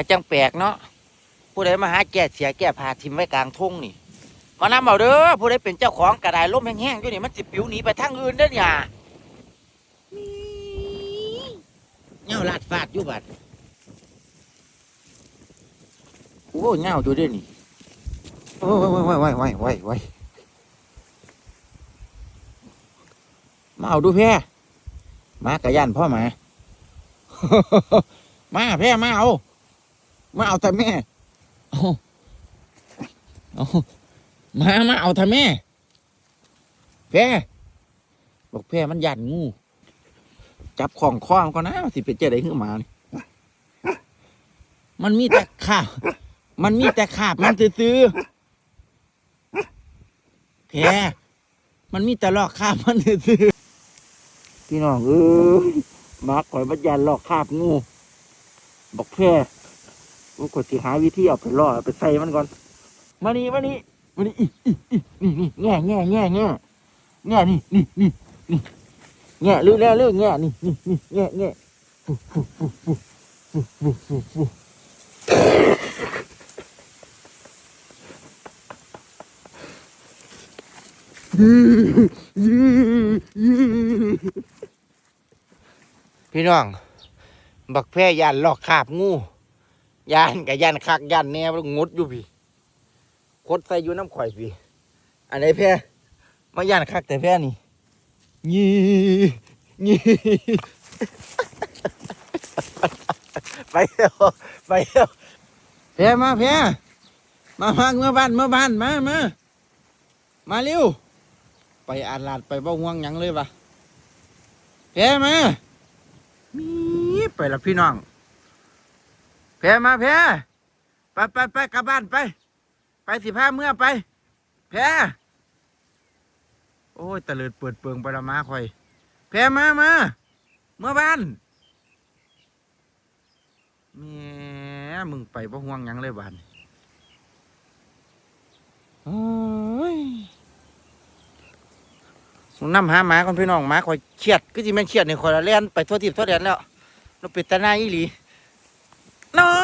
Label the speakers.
Speaker 1: ก็จังแปลกเนาะผู้ใดมาหาแก่เสียแก่พาทิมไว้กลางทุ่งนี่มานำเอาเด้อผู้ใดเป็นเจ้าของกระไดล่มแห้งๆอยู่นี่มันสิปิวหนีไปทางอื่นเด้อเนี่ยเงาลาดฟาดอยู่บัดโอ้เงาอยู่เด้อนี่โอ้ยโอ้ยโอ้ยโอ้ยโอ้ยโอ้ยมาเอาดูแพ่มากระยันพ่อมา มาแพ่มาเอา มาเอาแต่แม่ เอาเอามา มาเอาแต่แม่ แพ่บอกแพ่มันยันงู จับของข้อมนก่อนนะสิเป็นเจ้าได้ขึ้นมานี่มันมีแต่ขาบมันมีแต่ขาบมันซื้อๆแพ่มันมีแต่ลอกขาบมันซื้อๆพี่น้องเออมาข่อยมันยันลอกขาบงู บอกแพร่ กูกดสิหาวิธีเอาไปล่อเอาไปใส่มันก่อน มานี่มานี่มานี่อิอิอินี่นี่แง่แง่แง่แง่แง่นี่นี่นี่นี่แง่ลือแล้วลือแง่นี่นี่นี่แง่แง่ฟูฟูฟูฟูฟูฟูฟูฟูพี่น้อง บักแพร่ยานลอกขาบงู ยานกับยานคักยานแนวงดอยู่พี่คดใส่อยู่น้ำข่อยพี่อันไหนแพร่มายานคักแต่แพร่นี่ยี่ยี่ไปเร็วไปเร็วแพร่มาแพร่มาพักเมื่อบ้านเมื่อบ้านมามามาเร็วไปอาลาดไปบ่ห่วงหยังเลยปะแพร่มามีไปแล้วพี่น้อง แพรมาแพรไปไปไปกลับบ้านไป ไปสิพาเมื่อไป แพรโอ้ยตะเลิดเปิดเปิงไปละมาคอย แพรมามาเมื่อบ้านแม่มึงไปเพราะห่วงยังเลยบ้านโอ้ยน้ำหาหมาคนพี่น้องหมาคอยเครียดก็จิแม่นเครียดในคอยละเล่นไปทั่วทิพย์ทั่วแดนแล้วเราปิดตาหน้าอีหลี No.